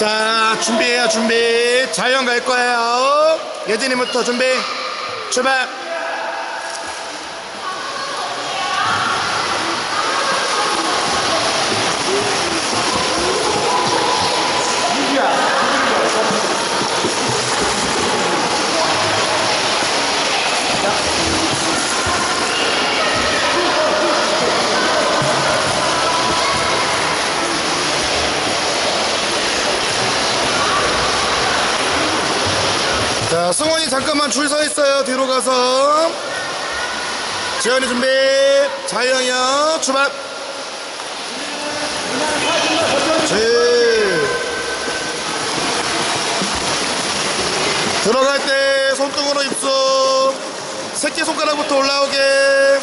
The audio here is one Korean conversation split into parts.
자 준비해요 준비. 자연 갈 거예요. 예진이부터 준비. 출발 자 승원이 잠깐만 줄 서 있어요. 뒤로 가서. 지현이 준비. 자연이요. 출발. 제 들어갈 때 손등으로 입수 새끼손가락부터 올라오게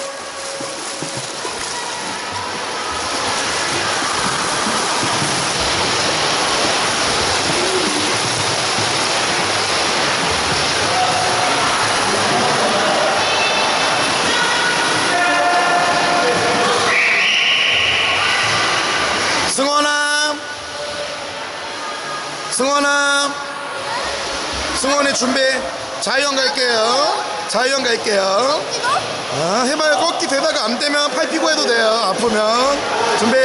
승원아. 승원이 준비. 자유형 갈게요. 자유형 갈게요. 아, 해봐요. 꺾기 되다가 안 되면 팔 피고 해도 돼요. 아프면. 준비